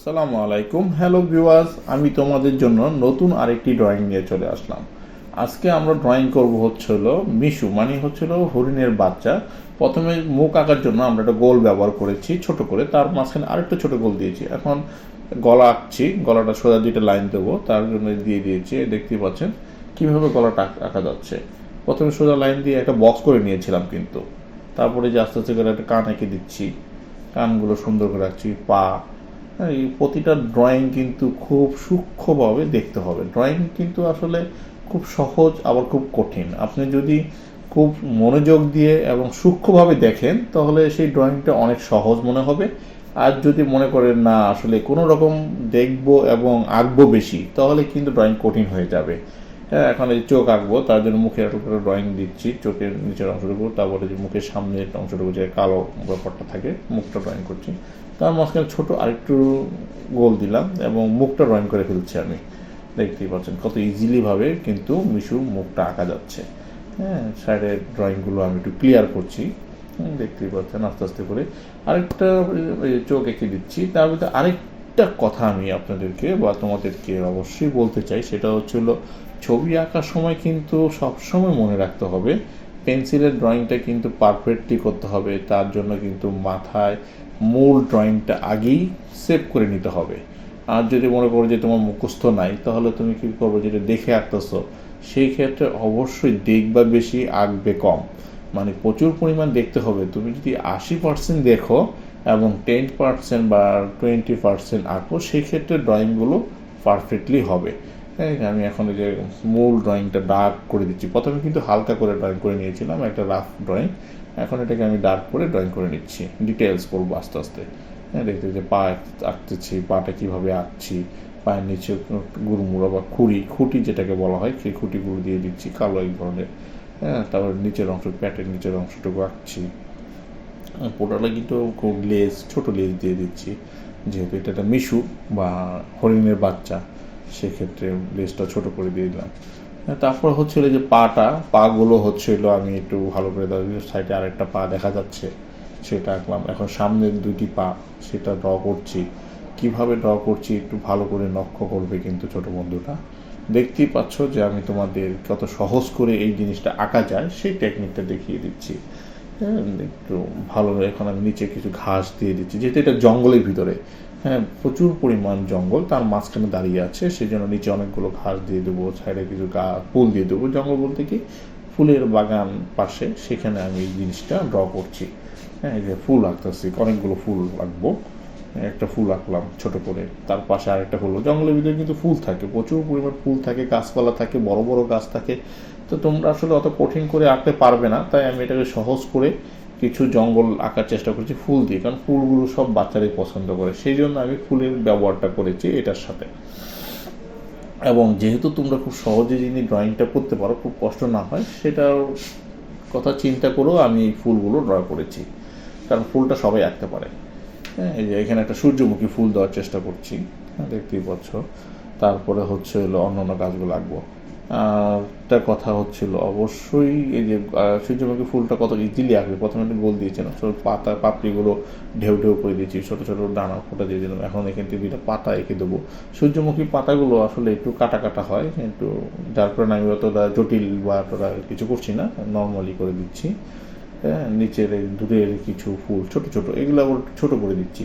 আসসালামু আলাইকুম। Hello viewers আমি তোমাদের জন্য নতুন আরেকটি ড্রয়িং নিয়ে চলে আসলাম। আজকে আমরা ড্রয়িং করব হচ্ছিল মিশু মানে হচ্ছিল হরিণের বাচ্চা। প্রথমে মুখ আঁকার জন্য আমরা একটা গোল ব্যবহার করেছি, ছোট করে। তার মাঝখানে আরেকটা ছোট গোল দিয়েছি। এখন গলা আঁকছি, গলাটা সোজা দুইটা লাইন দেবো। তার জন্য দিয়ে দিয়েছি, দেখতেই পাচ্ছেন কীভাবে গলাটা আঁকা যাচ্ছে। প্রথমে সোজা লাইন দিয়ে একটা বক্স করে নিয়েছিলাম কিন্তু। তারপরে যে আস্তে আস্তে করে একটা কান এঁকে দিচ্ছি। কানগুলো সুন্দর করে রাখছি পা হ্যাঁ, এই প্রতিটা ড্রয়িং কিন্তু খুব সূক্ষ্মভাবে দেখতে হবে। ড্রয়িং কিন্তু আসলে খুব সহজ আবার খুব কঠিন। আপনি যদি খুব মনোযোগ দিয়ে এবং সূক্ষ্মভাবে দেখেন তাহলে সেই ড্রয়িংটা অনেক সহজ মনে হবে। আর যদি মনে করেন না আসলে কোনো রকম দেখব এবং আঁকবো বেশি তাহলে কিন্তু ড্রয়িং কঠিন হয়ে যাবে। এখন এই চোখ আঁকবো, তার জন্য মুখের একটা করে ড্রয়িং দিচ্ছি, চোখের নিচের অংশটুকু, তারপরে যে মুখের সামনের অংশটুকু যে কালো ব্যাপারটা থাকে, মুখটা ড্রয়িং করছি। তার মাঝখানে ছোট আরেকটু গোল দিলাম এবং মুখটা ড্রয়িং করে ফেলছি আমি। দেখতেই পাচ্ছেন কত ইজিলিভাবে কিন্তু মিশু মুখটা আঁকা যাচ্ছে। হ্যাঁ সাইডের ড্রয়িংগুলো আমি একটু ক্লিয়ার করছি। দেখতেই পাচ্ছেন আস্তে আস্তে করে। আরেকটা চোখ এঁকে দিচ্ছি, তার ভিতরে মধ্যে আরেকটা কথা আমি আপনাদেরকে বা তোমাদেরকে অবশ্যই বলতে চাই, সেটা হচ্ছিল ছবি আঁকার সময় কিন্তু সবসময় মনে রাখতে হবে। পেন্সিলের ড্রয়িংটা কিন্তু পারফেক্টলি করতে হবে, তার জন্য কিন্তু মাথায় মূল ড্রয়িংটা আগেই সেভ করে নিতে হবে। আর যদি মনে করো যে তোমার মুখস্থ নাই, তাহলে তুমি কী করবে যেটা দেখে আঁকতেছো? সেই ক্ষেত্রে অবশ্যই দেখবা বেশি, আঁকবে কম। মানে প্রচুর পরিমাণ দেখতে হবে। তুমি যদি আশি পার্সেন্ট দেখো এবং টেন পার্সেন্ট বা টোয়েন্টি পার্সেন্ট আঁকো সেই ক্ষেত্রে ড্রয়িংগুলো পারফেক্টলি হবে। হ্যাঁ আমি এখন এই যে মূল ড্রয়িংটা ডার্ক করে দিচ্ছি। প্রথমে কিন্তু হালকা করে ড্রয়িং করে নিয়েছিলাম, একটা রাফ ড্রয়িং এখন এটাকে আমি ডার্ক করে ড্রয়িং করে নিচ্ছি। ডিটেলস করব আস্তে আস্তে। হ্যাঁ দেখতে যে পা আঁকতেছি, পাটা কীভাবে আঁকছি, পায়ের নিচে গুড়মুড়ো বা খুঁড়ি, খুঁটি যেটাকে বলা হয়, সেই খুঁটিগুলো দিয়ে দিচ্ছি, কালো এক ধরনের। হ্যাঁ তারপর নিচের অংশ, প্যাটের নিচের অংশটুকু আঁকছি। পোটাটা কিন্তু খুব লেজ ছোট লেজ দিয়ে দিচ্ছি। যেহেতু এটা একটা মিশু বা হরিণের বাচ্চা সেক্ষেত্রে লেজটা ছোট করে দিয়ে দিলাম। হ্যাঁ, তারপর হচ্ছিল যে পাটা পাগুলো হচ্ছিল আমি একটু ভালো করে সাইডে আরেকটা পা দেখা যাচ্ছে সেটা আঁকলাম। এখন সামনের দুইটি পা সেটা ড্র করছি। কীভাবে ড্র করছি একটু ভালো করে লক্ষ্য করবে কিন্তু ছোট বন্ধুটা। দেখতেই পাচ্ছ যে আমি তোমাদের কত সহজ করে এই জিনিসটা আঁকা যায় সেই টেকনিকটা দেখিয়ে দিচ্ছি। হ্যাঁ একটু ভালো এখন আমি নিচে কিছু ঘাস দিয়ে দিচ্ছি। যেহেতু এটা জঙ্গলের ভিতরে হ্যাঁ প্রচুর পরিমাণ জঙ্গল, তার মাঝখানে দাঁড়িয়ে আছে সেই জন্য নিচে অনেকগুলো ঘাস দিয়ে দেবো, সাইডে কিছু গা, ফুল দিয়ে দেবো। জঙ্গল বলতে কি, ফুলের বাগান পাশে, সেখানে আমি এই জিনিসটা ড্র করছি। হ্যাঁ যে ফুল আঁকতেছি, অনেকগুলো ফুল আঁকবো। একটা ফুল আঁকলাম ছোট করে, তার পাশে আরেকটা ফুল জঙ্গলের ভিতরে কিন্তু ফুল থাকে, প্রচুর পরিমাণ ফুল থাকে, গাছপালা থাকে, বড় বড় গাছ থাকে তো তোমরা আসলে অত কঠিন করে আঁকতে পারবে না তাই আমি এটাকে সহজ করে কিছু জঙ্গল আঁকার চেষ্টা করেছি ফুল দিয়ে কারণ ফুলগুলো সব বাচ্চারাই পছন্দ করে। সেই জন্য আমি ফুলের ব্যবহারটা করেছি এটার সাথে। এবং যেহেতু তোমরা খুব সহজে যদি ড্রয়িংটা করতে পারো খুব কষ্ট না হয় সেটার কথা চিন্তা করেও আমি এই ফুলগুলো ড্র করেছি। কারণ ফুলটা সবাই আঁকতে পারে। হ্যাঁ এই যে এখানে একটা সূর্যমুখী ফুল দেওয়ার চেষ্টা করছি। হ্যাঁ, দেখতেই পাচ্ছ। তারপরে হচ্ছে হলো অন্য অন্য গাছগুলো আঁকবো। একটা কথা হচ্ছিল। অবশ্যই এই যে সূর্যমুখী ফুলটা কত ইজিলি আঁকবে। প্রথমে একটু গোল দিয়েছিলাম, ছোট পাতা, পাপড়িগুলো ঢেউ ঢেউ করে দিয়েছি, ছোট ছোট ডানা ফোটা দিয়ে দিলাম। এখন এখান থেকে দুইটা পাতা এঁকে দেবো। সূর্যমুখী পাতাগুলো আসলে একটু কাটা কাটা হয়, কিন্তু যার কারণে আমি অতটা জটিল বা অতটা কিছু করছি না নর্মালি করে দিচ্ছি। হ্যাঁ নিচের দূরের কিছু ফুল, ছোট ছোট, এগুলো ছোট করে দিচ্ছি।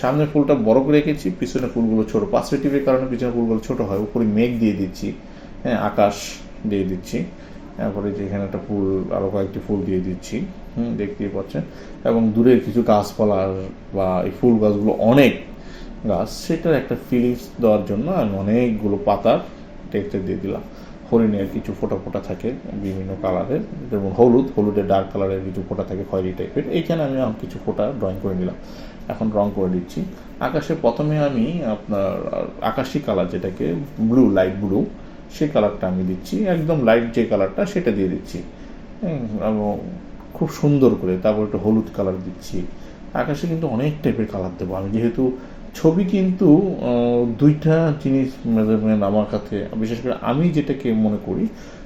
সামনের ফুলটা বড় করে রেখেছি পিছনে ফুলগুলো ছোট। পার্সপেক্টিভের কারণে পিছনে ফুলগুলো ছোট হয়, উপরে মেঘ দিয়ে দিচ্ছি। হ্যাঁ আকাশ দিয়ে দিচ্ছি। তারপরে যে এখানে একটা ফুল আরও কয়েকটি ফুল দিয়ে দিচ্ছি। হুম, দেখতেই পাচ্ছেন। এবং দূরের কিছু গাছপালা বা এই ফুল গাছগুলো অনেক গাছ, সেটার একটা ফিলিংস দেওয়ার জন্য আমি অনেকগুলো পাতার টেক্সচার দিয়ে দিলাম। হরিণের কিছু ফোটা ফোটা থাকে বিভিন্ন কালারের, যেমন হলুদ, হলুদের ডার্ক কালারের কিছু ফোটা থাকে খয়েরি টাইপের। এইখানে আমি কিছু ফোটা ড্রয়িং করে নিলাম। এখন রং করে দিচ্ছি। আকাশে প্রথমে আমি আপনার আকাশি কালার যেটাকে ব্লু লাইট ব্লু সেই কালারটা আমি দিচ্ছি, একদম লাইট যে কালারটা সেটা দিয়ে দিচ্ছি। খুব সুন্দর করে তারপর একটু হলুদ কালার দিচ্ছি। আকাশে কিন্তু অনেক টাইপের কালার দেবো। আমি যেহেতু ছবি কিন্তু দুইটা জিনিস মেজারমেন্ট আমার কাছে, বিশেষ করে আমি যেটাকে মনে করি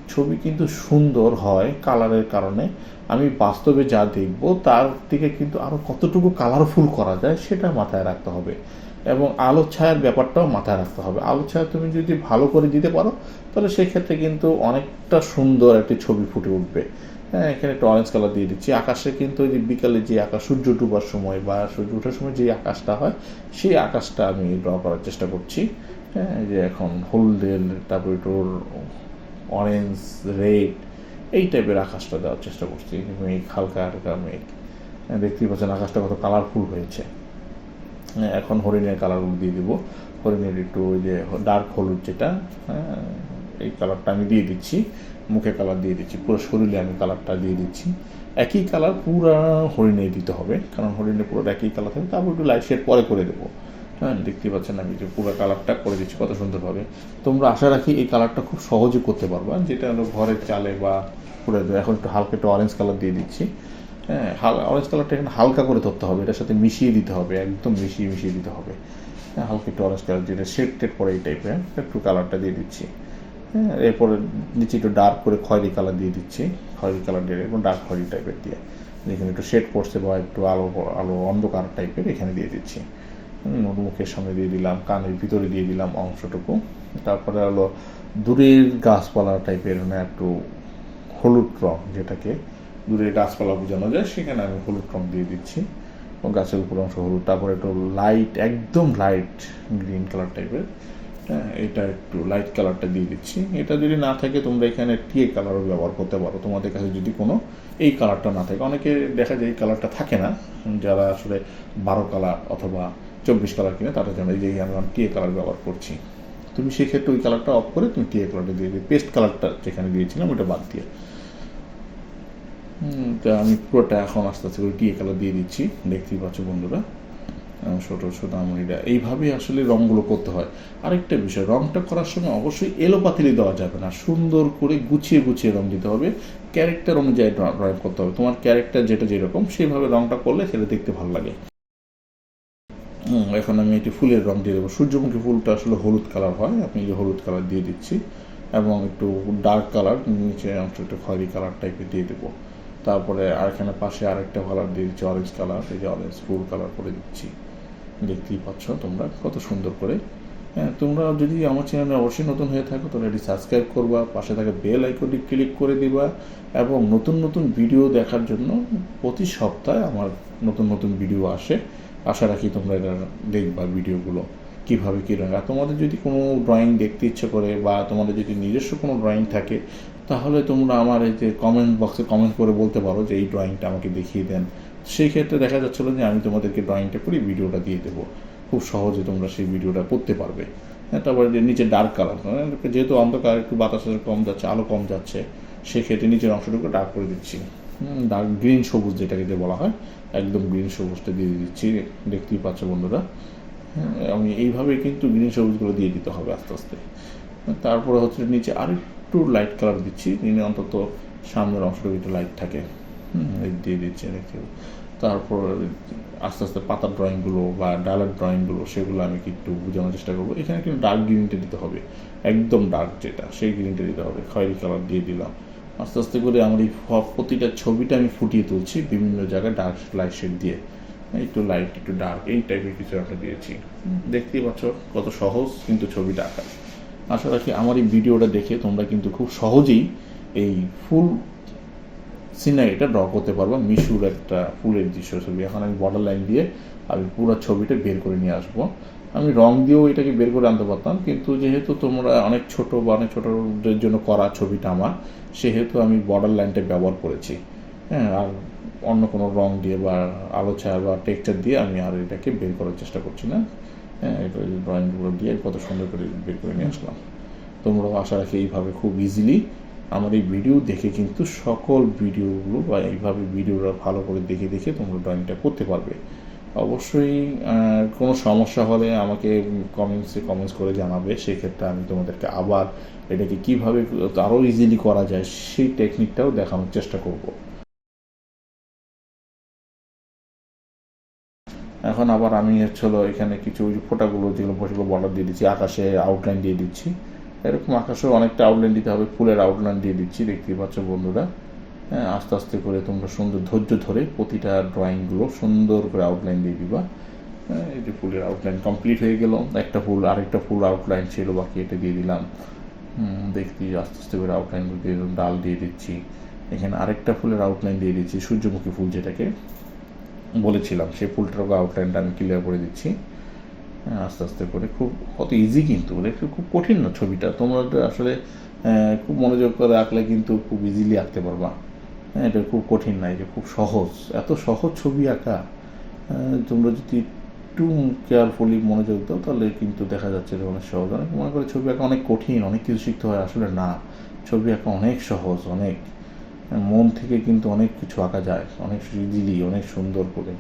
ছবি কিন্তু সুন্দর হয় কালারের কারণে। আমি বাস্তবে যা দেখব, তার থেকে কিন্তু আরও কতটুকু কালারফুল করা যায় সেটা মাথায় রাখতে হবে। এবং আলো ছায়ার ব্যাপারটাও মাথায় রাখতে হবে। আলো ছায়া তুমি যদি ভালো করে দিতে পারো, তাহলে সেক্ষেত্রে কিন্তু অনেকটা সুন্দর একটি ছবি ফুটে উঠবে। হ্যাঁ এখানে একটা অরেঞ্জ কালার দিয়ে দিচ্ছি। আকাশে কিন্তু ওই যে বিকালে যে আকাশ, সূর্য ডুবার সময় বা সূর্য ওঠার সময় যে আকাশটা হয়, সেই আকাশটা আমি ড্র করার চেষ্টা করছি। হ্যাঁ যে এখন হলদেল তারপরে তোর অরেঞ্জ রেড এই টাইপের আকাশটা দেওয়ার চেষ্টা করছি। মেঘ হালকা হালকা মেঘ। হ্যাঁ, দেখতেই পাচ্ছেন আকাশটা কত কালারফুল হয়েছে। হ্যাঁ, এখন হরিণের কালারগুলো দিয়ে দিব। হরিণের একটু ওই যে ডার্ক হলুদ যেটা হ্যাঁ, এই কালারটা আমি দিয়ে দিচ্ছি। মুখে কালার দিয়ে দিচ্ছি পুরো শরীরে আমি কালারটা দিয়ে দিচ্ছি। একই কালার পুরো হরিণে দিতে হবে। কারণ হরিণে পুরো একই কালার থাকে তারপর একটু লাইট শেড পরে করে দেবো। হ্যাঁ দেখতে পাচ্ছেন আমি যে পুরো কালারটা করে দিচ্ছি, কত সুন্দরভাবে। তোমরা আশা রাখি এই কালারটা খুব সহজে করতে পারবা, যেটা হলো ঘরের চালে বা করে এখন একটু হালকা একটু অরেঞ্জ কালার দিয়ে দিচ্ছি। হ্যাঁ অরেঞ্জ কালারটা এখানে হালকা করে ধরতে হবে, এটার সাথে মিশিয়ে দিতে হবে, একদম মিশিয়ে মিশিয়ে দিতে হবে। হ্যাঁ হালকা একটু অরেঞ্জ কালার যেটা শেড টেড পরে এই টাইপের একটু কালারটা দিয়ে দিচ্ছি। হ্যাঁ এরপরে নিচে একটু ডার্ক করে খয়েরি কালার দিয়ে দিচ্ছি, খয়েরি কালার দিয়ে এবং ডার্ক খয়েরি টাইপের দিয়ে। যেখানে একটু শেড পড়ছে বা একটু আলো আলো অন্ধকার টাইপের এখানে দিয়ে দিচ্ছি। মুখের সামনে দিয়ে দিলাম, কানের ভিতরে দিয়ে দিলাম অংশটুকু। তারপরে হলো দূরের গাছপালা টাইপের না একটু হলুদ রং যেটাকে দূরের গাছপালা বোঝানো যায়, সেখানে আমি হলুদ রং দিয়ে দিচ্ছি। গাছের উপর অংশ হলুদ, তারপরে একটু লাইট একদম লাইট গ্রিন কালার টাইপের হ্যাঁ এটা একটু লাইট কালারটা দিয়ে দিচ্ছি। এটা যদি না থাকে, তোমরা এখানে টিএ কালারও ব্যবহার করতে পারো। তোমাদের কাছে যদি কোনো এই কালারটা না থাকে, অনেকে দেখা যায় এই কালারটা থাকে না। যারা আসলে বারো কালার অথবা চব্বিশ কালার কিনে তাদের জন্য এই যে আমি টিএ কালার ব্যবহার করছি। তুমি সেক্ষেত্রে ওই কালারটা অফ করে তুমি টিএ কালারটা দিয়ে দিবে। পেস্ট কালারটা যেখানে দিয়েছিলাম ওটা বাদ দিয়ে। তা আমি পুরোটা এখন আস্তে আস্তে করে টিএ কালার দিয়ে দিচ্ছি। দেখতেই পাচ্ছ বন্ধুরা ছোটো, ছোট ছোট এইভাবেই আসলে রঙগুলো করতে হয়। আরেকটা বিষয় রঙটা করার সময় অবশ্যই এলোপাতিলি দেওয়া যাবে না। সুন্দর করে গুছিয়ে গুছিয়ে রং দিতে হবে। ক্যারেক্টার অনুযায়ী ড্রয়িং করতে হবে। তোমার ক্যারেক্টার যেটা যেরকম, সেইভাবে রঙটা করলে সেটা দেখতে ভালো লাগে। এখন আমি একটি ফুলের রং দিয়ে দেবো। সূর্যমুখী ফুলটা আসলে হলুদ কালার হয়, আমি হলুদ কালার দিয়ে দিচ্ছি। এবং একটু ডার্ক কালার নিচে অংশ একটু খয়েরি কালার টাইপের দিয়ে দেবো। তারপরে আর এখানে পাশে আরেকটা কালার দিয়ে দিচ্ছি অরেঞ্জ কালার এই যে অরেঞ্জ ফুল কালার করে দিচ্ছি। দেখতেই পাচ্ছ তোমরা কত সুন্দর করে। হ্যাঁ তোমরা যদি আমার চ্যানেলে অবশ্যই নতুন হয়ে থাকো, তাহলে এটি সাবস্ক্রাইব করবা, পাশে থাকা বেল আইকনটি ক্লিক করে দিবা। এবং নতুন নতুন ভিডিও দেখার জন্য প্রতি সপ্তাহে আমার নতুন নতুন ভিডিও আসে। আশা রাখি তোমরা এটা দেখবা ভিডিওগুলো কীভাবে কী রঙ। আর তোমাদের যদি কোনো ড্রয়িং দেখতে ইচ্ছে করে বা তোমাদের যদি নিজস্ব কোনো ড্রয়িং থাকে, তাহলে তোমরা আমার এই যে কমেন্ট বক্সে কমেন্ট করে বলতে পারো যে এই ড্রয়িংটা আমাকে দেখিয়ে দেন। সেই ক্ষেত্রে দেখা যাচ্ছিল যে আমি তোমাদেরকে ড্রয়িংটা করে ভিডিওটা দিয়ে দেবো। খুব সহজে তোমরা সেই ভিডিওটা করতে পারবে। হ্যাঁ তারপরে যে নিচে ডার্ক কালার যেহেতু অন্ধকার, একটু বাতাস কম যাচ্ছে, আলো কম যাচ্ছে সেক্ষেত্রে নিচের অংশটুকু ডার্ক করে দিচ্ছি। ডার্ক গ্রিন সবুজ যেটাকে বলা হয় একদম গ্রিন সবুজটা দিয়ে দিচ্ছি দেখতেই পাচ্ছ বন্ধুরা। হ্যাঁ, আমি এইভাবে কিন্তু গ্রিন সবুজগুলো দিয়ে দিতে হবে আস্তে আস্তে। তারপরে হচ্ছে নিচে আরেকটু লাইট কালার দিচ্ছি যিনি অন্তত সামনের অংশটা একটু লাইট থাকে। হুম, দিয়ে দিচ্ছি দেখতে তারপর আস্তে আস্তে পাতার ড্রয়িংগুলো বা ডালার ড্রয়িংগুলো সেগুলো আমি একটু বোঝানোর চেষ্টা করব। এখানে কিন্তু ডার্ক গ্রিনটা দিতে হবে একদম ডার্ক যেটা সেই গ্রিনটা দিতে হবে। খয়েরি কালার দিয়ে দিলাম। আস্তে আস্তে করে আমার এই প্রতিটা ছবিটা আমি ফুটিয়ে তুলছি বিভিন্ন জায়গায় ডার্ক লাইট শেড দিয়ে। একটু লাইট একটু ডার্ক এই টাইপের কিছু একটা দিয়েছি। দেখতেই পাচ্ছ কত সহজ কিন্তু ছবিটা আঁকা আশা রাখি আমার এই ভিডিওটা দেখে তোমরা কিন্তু খুব সহজেই এই ফুল সিনারিটা ড্র করতে পারব। মিশুর একটা ফুলের দৃশ্য ছবি। এখন আমি বর্ডার লাইন দিয়ে আমি পুরো ছবিটা বের করে নিয়ে আসব। আমি রং দিয়েও এটাকে বের করে আনতে পারতাম, কিন্তু যেহেতু তোমরা অনেক ছোট বা অনেক ছোটদের জন্য করা ছবিটা আমার, সেহেতু আমি বর্ডার লাইনটা ব্যবহার করেছি। হ্যাঁ আর অন্য কোনো রং দিয়ে বা আলো ছায়া বা টেক্সচার দিয়ে আমি আর এটাকে বের করার চেষ্টা করছি না। হ্যাঁ এটা ড্রয়িংগুলো দিয়ে কত সুন্দর করে বের করে নিয়ে আসলাম। তোমরাও আশা রাখি এইভাবে খুব ইজিলি আমার এই ভিডিও দেখে কিন্তু সকল ভিডিওগুলো বা এইভাবে ভিডিওটা ভালো করে দেখে দেখে তোমরা ড্রয়িংটা করতে পারবে। অবশ্যই কোনো সমস্যা হলে আমাকে কমেন্টসে কমেন্টস করে জানাবে। সেক্ষেত্রে আমি তোমাদেরকে আবার এটাকে কীভাবে আরও ইজিলি করা যায় সেই টেকনিকটাও দেখানোর চেষ্টা করব। এখন আবার আমি হচ্ছে হলো এখানে কিছু ফোটাগুলো যেগুলো সেগুলো বর্ডার দিয়ে দিচ্ছি আকাশে আউটলাইন দিয়ে দিচ্ছি। এরকম আকাশেও অনেকটা আউটলাইন দিতে হবে, ফুলের আউটলাইন দিয়ে দিচ্ছি, দেখতেই পাচ্ছ বন্ধুরা। আস্তে আস্তে করে তোমরা সুন্দর ধৈর্য ধরে প্রতিটা ড্রয়িংগুলো সুন্দর করে আউটলাইন দিয়ে দিবা। হ্যাঁ, এই যে ফুলের আউটলাইন কমপ্লিট হয়ে গেল। একটা ফুল আরেকটা ফুল আউটলাইন ছিল বাকি এটা দিয়ে দিলাম। দেখছি আস্তে আস্তে করে আউটলাইন দিয়ে ডাল দিয়ে দিচ্ছি। এখানে আরেকটা ফুলের আউটলাইন দিয়ে দিচ্ছি সূর্যমুখী ফুল যেটাকে বলেছিলাম সেই ফুলটার আউটলাইনটা আমি ক্লিয়ার করে দিচ্ছি। হ্যাঁ, আস্তে আস্তে করে খুব অত ইজি কিন্তু একটু খুব কঠিন না ছবিটা। তোমরা আসলে খুব মনোযোগ করে আঁকলে কিন্তু খুব ইজিলি আঁকতে পারবা। হ্যাঁ এটা খুব কঠিন না এটা খুব সহজ। এত সহজ ছবি আঁকা তোমরা যদি একটু কেয়ারফুলি মনোযোগ দাও, তাহলে কিন্তু দেখা যাচ্ছে যে অনেক সহজ। অনেক মনে করে ছবি আঁকা অনেক কঠিন, অনেক কিছু শিখতে হয়, আসলে না। ছবি আঁকা অনেক সহজ, অনেক মন থেকে কিন্তু অনেক কিছু আঁকা যায়, অনেক ইজিলি অনেক সুন্দর করে।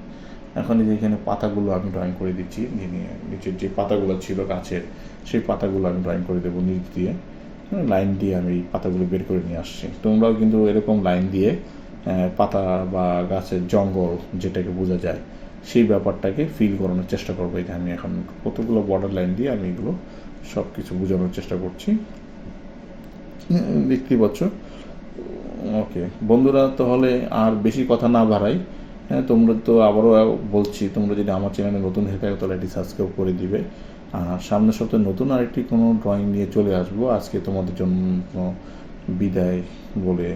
এখন এই যে এখানে পাতাগুলো আমি ড্রয়িং করে দিচ্ছি নিচের যে পাতাগুলো ছিল গাছের, সেই পাতাগুলো আমি ড্রয়িং করে দেবো নিচ দিয়ে। লাইন দিয়ে আমি পাতাগুলো বের করে নিয়ে আসছি। তোমরাও কিন্তু এরকম লাইন দিয়ে পাতা বা গাছের জঙ্গল যেটাকে বোঝা যায় সেই ব্যাপারটাকে ফিল করানোর চেষ্টা করব। এই আমি এখন কতগুলো বর্ডার লাইন দিয়ে আমি এগুলো সব কিছু বোঝানোর চেষ্টা করছি। হুম, দেখতেই পাচ্ছ? ওকে বন্ধুরা তাহলে আর বেশি কথা না বাড়াই। হ্যাঁ তোমরা তো আবারও বলছি তোমরা যদি আমার চ্যানেলে নতুন হয়ে থাকো তাহলে এটি সাবস্ক্রাইব করে দিবে। সামনের সপ্তাহে নতুন আরেকটি কোনো ড্রয়িং নিয়ে চলে আসব। আজকে তোমাদের জন্য বিদায় বলে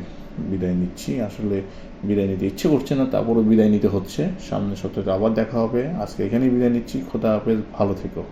বিদায় নিচ্ছি। আসলে বিদায় নিতে ইচ্ছে করছে না, তারপরও বিদায় নিতে হচ্ছে। সামনের সপ্তাহে আবার দেখা হবে। আজকে এখানেই বিদায় নিচ্ছি। খোদা হাফেজ, ভালো থেকো।